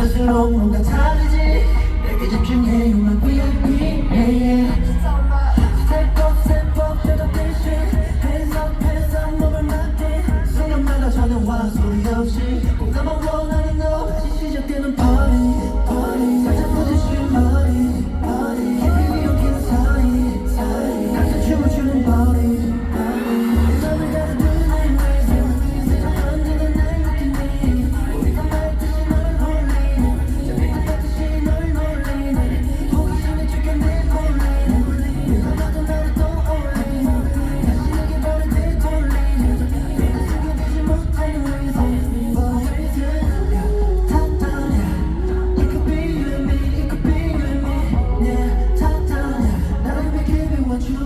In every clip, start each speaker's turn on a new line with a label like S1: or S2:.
S1: 갈수록 뭔가 다르지 내게 집중해 you're my VIP yeah, yeah.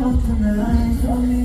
S1: up tonight.